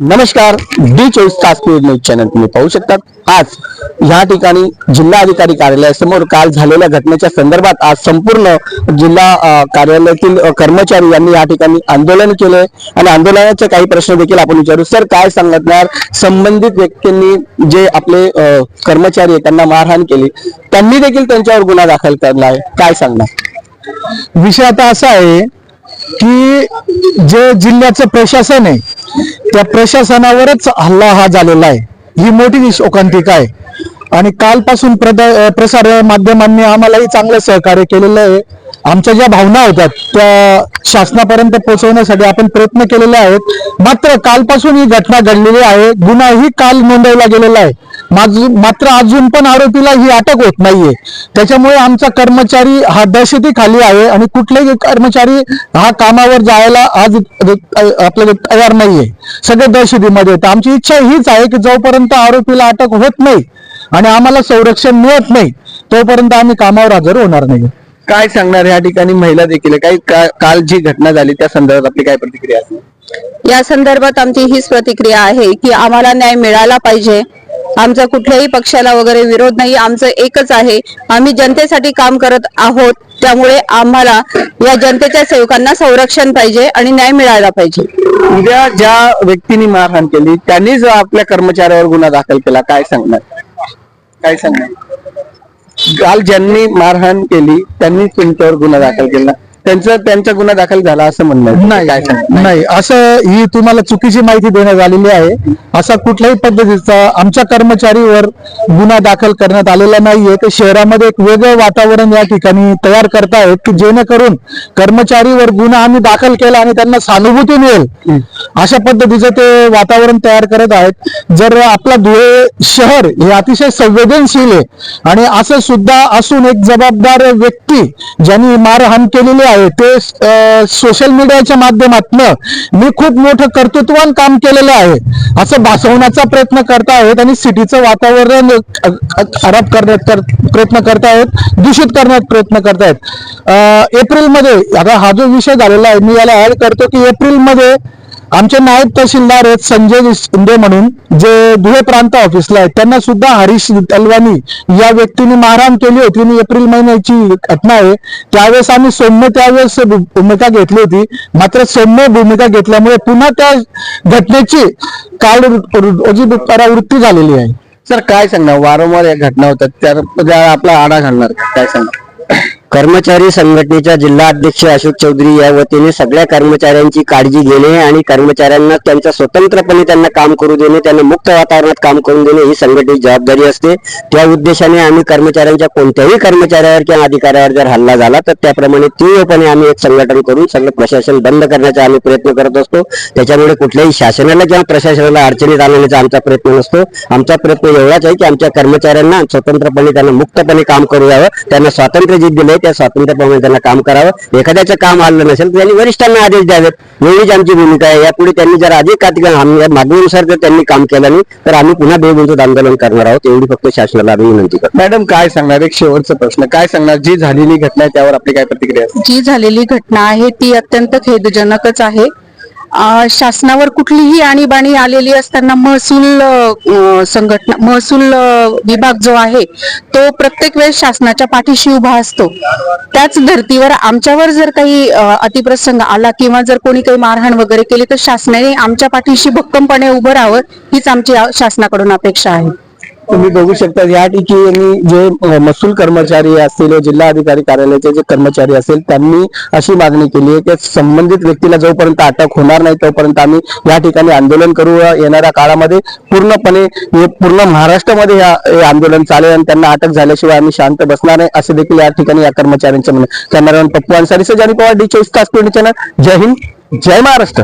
नमस्कार डी चोवीस तास न्यूज न्यूज चॅनल तुम्ही पाहू शकतात. आज या ठिकाणी जिल्हाधिकारी कार्यालयासमोर काल झालेल्या घटनेच्या संदर्भात आज संपूर्ण जिल्हा कार्यालयातील कर्मचारी यांनी या ठिकाणी आंदोलन केले. आणि आंदोलनाचे काही प्रश्न देखील आपण विचारू. सर काय सांगणार संबंधित व्यक्तींनी जे आपले कर्मचारी त्यांना मारहाण केली. त्यांनी देखील त्यांच्यावर गुन्हा दाखल करणार काय सांगणार? विषय आता असा आहे की जे जिल्ह्याचं प्रशासन आहे त्या प्रशासनावरच हल्ला हा झालेला आहे. ही मोठी शोकांतिका आहे. आणि कालपासून प्रद प्रसार माध्यमांनी आम्हालाही चांगलं सहकार्य केलेलं आहे. आमच्या ज्या भावना होत्या त्या शासनापर्यंत पोहोचवण्यासाठी आपण प्रयत्न केलेले आहेत. मात्र कालपासून ही घटना घडलेली आहे. गुन्हाही काल नोंदवला गेलेला आहे. मात्र अजून पण आरोपीला ही अटक होत नाहीये. त्याच्यामुळे आमचा कर्मचारी हा दहशती खाली आहे आणि कुठलाही कर्मचारी हा कामावर जायला आज आपल्याला तयार नाहीये. सगळे दहशतीमध्ये आहेत. आमची इच्छा हीच आहे की जोपर्यंत आरोपीला अटक होत नाही आणि आम्हाला संरक्षण मिळत नाही तोपर्यंत आम्ही कामावर हजर होणार नाही. काय सांगणार या ठिकाणी महिला देखील. काही का- काल जी घटना झाली त्या संदर्भात आपली काय प्रतिक्रिया या संदर्भात आमची हीच प्रतिक्रिया आहे की आम्हाला न्याय मिळाला पाहिजे. आमचा कुठल्याही पक्षाला वगैरे विरोध नाही. आमचं एकच आहे. आम्ही जनतेसाठी काम करत आहोत. त्यामुळे आम्हाला या जनतेच्या सेवकांना संरक्षण पाहिजे आणि न्याय मिळायला पाहिजे. उद्या ज्या व्यक्तीने मारहाण केली त्यांनी जर आपल्या कर्मचाऱ्यावर गुन्हा दाखल केला काय सांगणार? काय सांगणार? काल ज्यांनी मारहाण केली त्यांनी तुमच्यावर गुन्हा दाखल केला. त्यांचा त्यांचा गुन्हा दाखल झाला असं म्हणणं. नाही काय सांगणार नाही. असं ही तुम्हाला चुकीची माहिती देण्यात आलेली आहे. असा कुठल्याही पद्धतीचा आमच्या कर्मचारीवर गुन्हा दाखल करण्यात आलेला नाहीये. ते शहरामध्ये एक वेगळं वातावरण या ठिकाणी तयार करतायत की जेणेकरून कर्मचारीवर गुन्हा आम्ही दाखल केला आणि त्यांना सहानुभूती मिळेल. अशा पद्धतीचं ते वातावरण तयार करत आहेत. जर आपला धुळे शहर हे अतिशय संवेदनशील आहे आणि असं सुद्धा असून एक जबाबदार व्यक्ती ज्यांनी मारहाण केलेली आहे. ते सोशल मीडियाच्या माध्यमातनं मी खूप मोठं कर्तृत्वान काम केलेलं आहे. असं भासवण्याचा प्रयत्न करतायत आणि सिटीचं वातावरण खराब करण्यात कर- प्रयत्न करतायत दूषित करण्यात प्रयत्न करतायत एप्रिलमध्ये आता हा जो विषय झालेला आहे मी याला ऍड करतो की एप्रिलमध्ये आमचे नायब तहसीलदार आहेत संजय शिंदे म्हणून जे धुळे प्रांत ऑफिसला आहेत. त्यांना सुद्धा हरीश तलवानी या व्यक्तीने मारहाण केली होती. आणि एप्रिल महिन्याची घटना आहे. त्यावेळेस आम्ही सौम्य त्यावेळेस भूमिका घेतली होती. मात्र सौम्य भूमिका घेतल्यामुळे पुन्हा त्या घटनेची काल रोजी परावृत्ती झालेली आहे. सर काय सांगणार? वारंवार या घटना होतात. त्या आपला आडा घालणार काय सांगणार? कर्मचारी संघटनेच्या जिल्हा अध्यक्ष अशोक चौधरी या वतीने सगळ्या कर्मचाऱ्यांची काळजी घेणे आणि कर्मचाऱ्यांना त्यांच्या स्वतंत्रपणे त्यांना काम करू देणे त्यांना मुक्त वातावरणात काम करून देणे ही संघटनेची जबाबदारी असते. त्या उद्देशाने आम्ही कर्मचाऱ्यांच्या कोणत्याही कर्मचाऱ्यावर किंवा अधिकाऱ्यावर जर हल्ला झाला तर त्याप्रमाणे तीव्रपणे आम्ही एक संघटन करून सगळं प्रशासन बंद करण्याचा आम्ही प्रयत्न करत असतो. त्याच्यामुळे कुठल्याही शासनाला किंवा प्रशासनाला अडचणीत आणण्याचा आमचा प्रयत्न नसतो. आमचा प्रयत्न एवढाच आहे की आमच्या कर्मचाऱ्यांना स्वतंत्रपणे त्यांना मुक्तपणे काम करू द्यावं. त्यांना स्वातंत्र्य जे दिले त्या स्वातंत्र्याप्रमाणे त्यांना काम करावं. एखाद्याचं काम आलं नसेल तर त्यांनी वरिष्ठांना आदेश द्यावेत. एवढीच आमची भूमिका आहे यापुढे त्यांनी जर अधिक मागणीनुसार जर त्यांनी काम केलं नाही तर आम्ही पुन्हा बेमुदत आंदोलन करणार आहोत. एवढी फक्त शासनाला आम्ही विनंती करतो. मॅडम काय सांगणार? एक शेवटचा प्रश्न. काय सांगणार? जी झालेली घटना आहे त्यावर आपली काय प्रतिक्रिया जी झालेली घटना आहे ती अत्यंत खेदजनकच आहे. शासनावर कुठलीही आणीबाणी आलेली असताना महसूल संघटना महसूल विभाग जो आहे तो प्रत्येक वेळेस शासनाच्या पाठीशी उभा असतो. त्याच धर्तीवर आमच्यावर जर काही अतिप्रसंग आला किंवा जर कोणी काही मारहाण वगैरे केली तर शासनाने आमच्या पाठीशी भक्कमपणे उभं राहावं हीच आमची शासनाकडून अपेक्षा आहे. तुम्ही बघू शकता. या ठिकाणी जे महसूल कर्मचारी असतील जिल्हा अधिकारी कार्यालयाचे जे कर्मचारी असेल त्यांनी अशी मागणी केली आहे की संबंधित व्यक्तीला जोपर्यंत अटक होणार नाही तोपर्यंत आम्ही या ठिकाणी आंदोलन करू. येणाऱ्या काळामध्ये पूर्णपणे पूर्ण महाराष्ट्रामध्ये हे आंदोलन चालेल आणि त्यांना अटक झाल्याशिवाय आम्ही शांत बसणार नाही असे देखील या ठिकाणी या कर्मचाऱ्यांचे म्हणणं. कॅमेरामॅन पप्पू अन्सारी सजानी पवार डी चोवीस तास चॅनल. जय हिंद जय महाराष्ट्र.